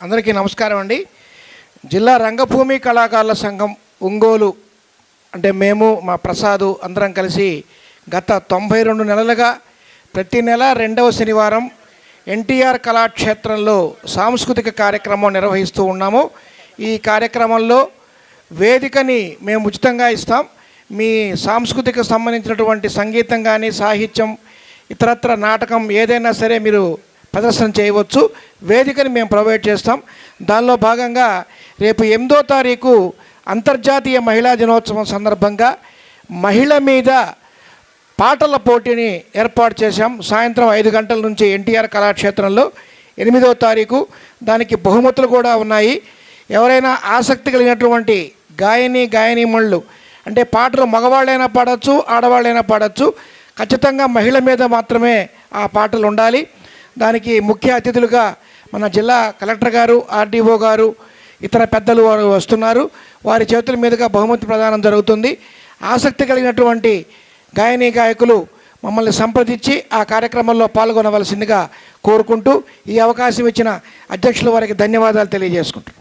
అందరికీ నమస్కారం అండి. జిల్లా రంగభూమి కళాకారుల సంఘం ఒంగోలు అంటే మేము మా ప్రసాదు అందరం కలిసి గత తొంభై రెండు నెలలుగా ప్రతి నెల రెండవ శనివారం ఎన్టీఆర్ కళాక్షేత్రంలో సాంస్కృతిక కార్యక్రమం నిర్వహిస్తూ ఉన్నాము. ఈ కార్యక్రమంలో వేదికని మేము ఉచితంగా ఇస్తాం. మీ సాంస్కృతిక సంబంధించినటువంటి సంగీతం కానీ సాహిత్యం ఇతరత్ర నాటకం ఏదైనా సరే మీరు ప్రదర్శన చేయవచ్చు. వేదికని మేము ప్రొవైడ్ చేస్తాం. దానిలో భాగంగా రేపు ఎనిమిదో తారీఖు అంతర్జాతీయ మహిళా దినోత్సవం సందర్భంగా మహిళ మీద పాటల పోటీని ఏర్పాటు చేశాం. సాయంత్రం ఐదు గంటల నుంచి ఎన్టీఆర్ కళాక్షేత్రంలో ఎనిమిదో తారీఖు. దానికి బహుమతులు కూడా ఉన్నాయి. ఎవరైనా ఆసక్తి కలిగినటువంటి గాయని గాయనీమణులు అంటే పాటలు మగవాళ్ళైనా పాడచ్చు ఆడవాళ్ళైనా పాడచ్చు ఖచ్చితంగా మహిళ మీద మాత్రమే ఆ పాటలు ఉండాలి. దానికి ముఖ్య అతిథులుగా మన జిల్లా కలెక్టర్ గారు ఆర్డీఓ గారు ఇతర పెద్దలు వారు వస్తున్నారు. వారి చేతుల మీదుగా బహుమతి ప్రదానం జరుగుతుంది. ఆసక్తి కలిగినటువంటి గాయని గాయకులు మమ్మల్ని సంప్రదించి ఆ కార్యక్రమంలో పాల్గొనవలసిందిగా కోరుకుంటూ ఈ అవకాశం ఇచ్చిన అధ్యక్షుల వారికి ధన్యవాదాలు తెలియజేసుకుంటున్నాను